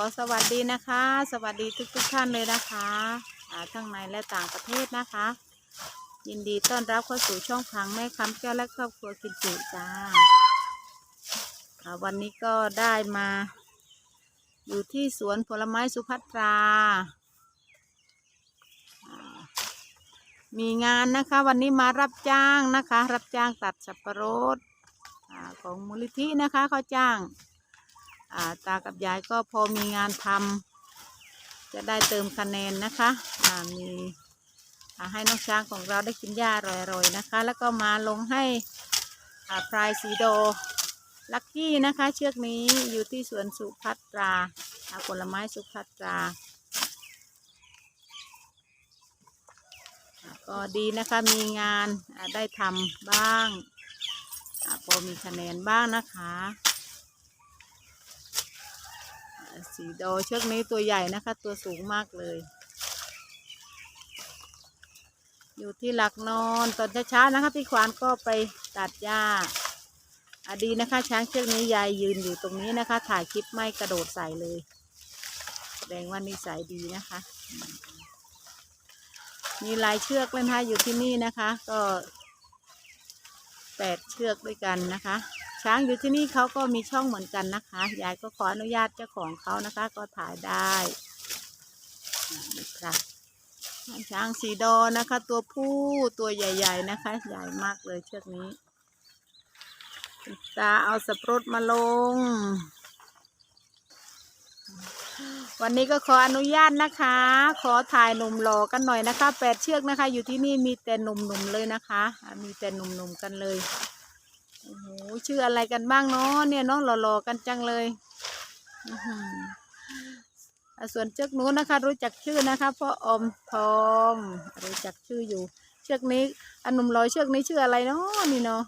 อสวัสดีนะคะ สวัสดีทุกทุกๆท่านเลยนะคะทั้งในและต่างประเทศนะคะ ยินดีต้อนรับเข้าสู่ช่องพังแม่คำแก้วและครอบครัวกินจุจ้าวันนี้ก็ได้มา อยู่ที่สวนผลไม้สุภัตราอ่ามีงานนะคะ วันนี้มารับจ้างนะคะ รับจ้างตัดสับปะรดของมูลนิธินะคะเขาจ้าง ตากับยายก็พอมีงานทำจะได้เติมคะแนนนะคะมีให้น้องช้างของเราได้กินหญ้าอร่อยๆนะคะ แล้วก็มาลงให้พรายสีโดลักกี้นะคะ เชือกนี้อยู่ที่สวนสุพัตราผลไม้สุพัตราก็ดีนะคะมีงานได้ทำบ้าง พอมีคะแนนบ้างนะคะ สีโดเชือกนี้ตัวใหญ่นะคะ ตัวสูงมากเลย อยู่ที่หลักนอนตอนเช้าๆนะคะพี่ควานก็ไปตัดหญ้าอดีนะคะ ช้างเชือกนี้ยายยืนอยู่ตรงนี้นะคะ ถ่ายคลิปไม่กระโดดใส่เลยแสดงว่านิสัยดีนะคะ มีลายเชือกเลยนะคะอยู่ที่นี่นะคะ ก็แปดเชือกด้วยกันนะคะ ช้างอยู่ที่นี่เขาก็มีช่องเหมือนกันนะคะ ยายก็ขออนุญาตเจ้าของเขานะคะ ก็ถ่ายได้อ่านี่ครับช้างสีดอนะคะ ตัวผู้ตัวใหญ่ ๆนะคะ ใหญ่มากเลยเชือกนี้ตาเอาสับปะรดมาลง วันนี้ก็ขออนุญาตนะคะ ขอถ่ายหนุ่มหล่อกันหน่อยนะคะแปดเชือกนะคะ อยู่ที่นี่มีแต่หนุ่มๆเลยนะคะ มีแต่หนุ่มๆกันเลย โอ้โหชื่ออะไรกันบ้างเนาะเนี่ยเนาะหล่อๆกันจังเลยส่วนเชือกนู้นนะคะ รู้จักชื่อนะคะพ่ออมทองรู้จักชื่ออยู่ เชือกนี้อันหนุ่มลอยเชือกนี้ชื่ออะไรเนาะนี่เนาะ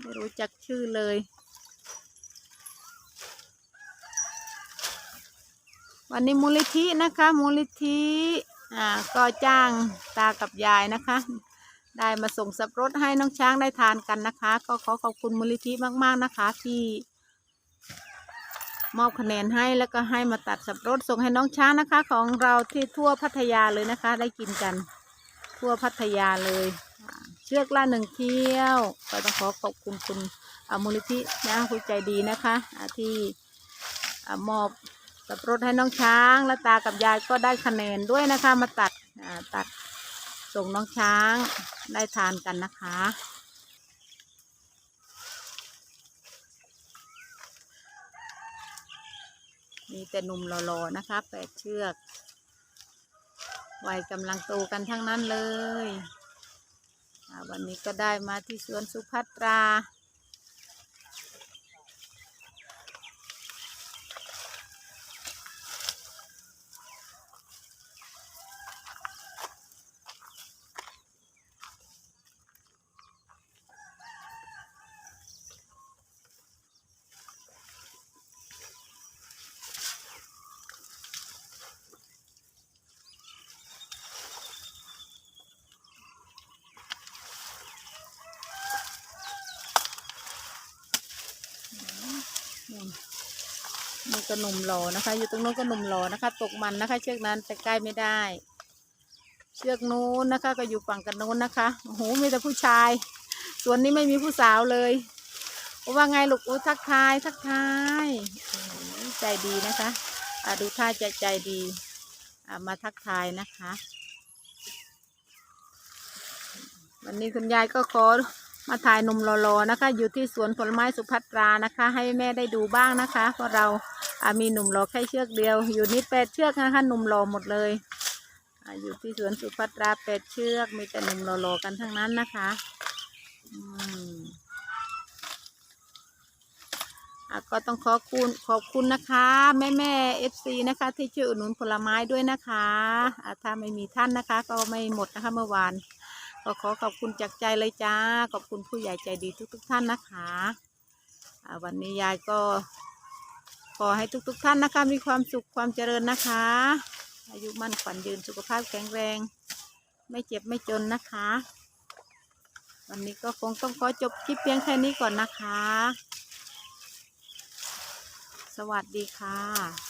ไม่รู้จักชื่อเลย วันนี้มูลนิธินะคะมูลนิธิอ่าก็จ้างตากับยายนะคะ ได้มาส่งสับรดให้น้องช้างได้ทานกันนะคะ ก็ขอขอบคุณมูลนิธิมาก ๆ นะคะ ที่มอบคะแนนให้แล้วก็ให้มาตัดสับรดส่งให้น้องช้างนะคะ ของเราที่ทั่วพัทยาเลยนะคะ ได้กินกัน ทั่วพัทยาเลย เชือกละหนึ่งเที่ยว ก็ต้องขอขอบคุณคุณอามูลนิธินะผู้ใจดีนะคะที่มอบสับรดให้น้องช้างและตากับยายก็ได้คะแนนด้วยนะคะ มาตัดตัด ส่งน้องช้างได้ทานกันนะคะ มีแต่หนุ่มหล่อๆนะคะแปดเชือกวัยกำลังโตกันทั้งนั้นเลย วันนี้ก็ได้มาที่สวนสุภัตรา ก็หนุ่มหล่อนะคะ อยู่ตรงโน้นก็หนุ่มหล่อนะคะ ตกมันนะคะ เชือกนั้นแต่ใกล้ไม่ได้ เชือกนู้นนะคะ ก็อยู่ฝั่งกันนู้นนะคะโอ้โหมีแต่ผู้ชายส่วนนี้ไม่มีผู้สาวเลยว่าไงลูกอู้ทักทายทักทายใจดีนะคะอาดูท่าจะใจดีมาทักทายนะคะ วันนี้คุณยายก็ขอมาถ่ายนมหล่อๆนะคะ อยู่ที่สวนผลไม้สุภัตรานะคะ ให้แม่ได้ดูบ้างนะคะเพราะเรา มีหนุ่มหล่อแค่เชือกเดียว อยู่นี่แปดเชือกนะคะหนุ่มหล่อหมดเลยออยู่ที่สวนสุภัตราแปดเชือกมีแต่หนุ่มหล่อๆกันทั้งนั้นนะคะอืมอะก็ต้องขอบคุณขอบคุณนะคะ แม่แม่เอฟซีนะคะ ที่ช่วยอุดหนุนผลไม้ด้วยนะคะะถ้าไม่มีท่านนะคะ ก็ไม่หมดนะคะเมื่อวานก็ขอขอบคุณจากใจเลยจ้า ขอบคุณผู้ใหญ่ใจดีทุก ๆ ท่านนะคะ วันนี้ยายก็ ขอให้ทุกๆท่านนะคะ มีความสุขความเจริญนะคะ อายุมั่นขวัญยืนสุขภาพแข็งแรง ไม่เจ็บไม่จนนะคะ วันนี้ก็คงต้องขอจบคลิปเพียงแค่นี้ก่อนนะคะ สวัสดีค่ะ